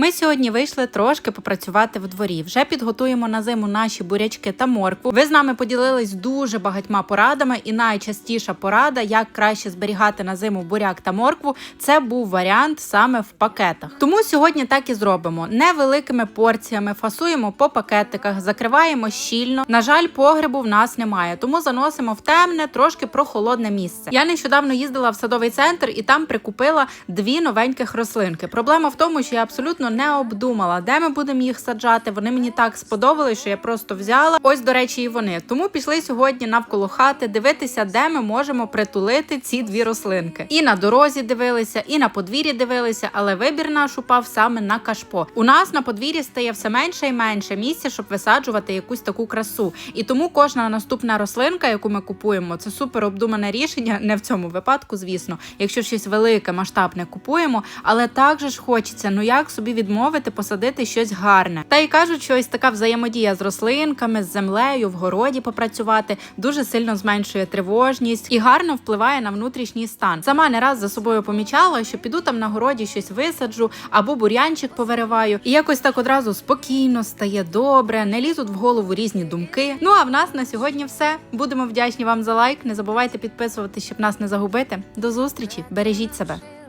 Ми сьогодні вийшли трошки попрацювати в дворі. Вже підготуємо на зиму наші бурячки та моркву. Ви з нами поділились дуже багатьма порадами, і найчастіша порада, як краще зберігати на зиму буряк та моркву, це був варіант саме в пакетах. Тому сьогодні так і зробимо. Невеликими порціями фасуємо по пакетиках, закриваємо щільно. На жаль, погребу в нас немає, тому заносимо в темне, трошки прохолодне місце. Я нещодавно їздила в садовий центр і там прикупила дві новеньких рослинки. Проблема в тому, що я абсолютно не обдумала, де ми будемо їх саджати. Вони мені так сподобались, що я просто взяла. Ось, до речі, і вони. Тому пішли сьогодні навколо хати дивитися, де ми можемо притулити ці дві рослинки. І на дорозі дивилися, і на подвір'ї дивилися, але вибір наш упав саме на кашпо. У нас на подвір'ї стає все менше і менше місця, щоб висаджувати якусь таку красу. І тому кожна наступна рослинка, яку ми купуємо, це супер обдумане рішення. Не в цьому випадку, звісно, якщо щось велике, масштабне купуємо, але також хочеться, ну як собі відмовити, посадити щось гарне. Та й кажуть, що ось така взаємодія з рослинками, з землею, в городі попрацювати дуже сильно зменшує тривожність і гарно впливає на внутрішній стан. Сама не раз за собою помічала, що піду там на городі щось висаджу або бур'янчик повириваю, і якось так одразу спокійно стає добре, не лізуть в голову різні думки. Ну а в нас на сьогодні все. Будемо вдячні вам за лайк. Не забувайте підписуватися, щоб нас не загубити. До зустрічі, бережіть себе.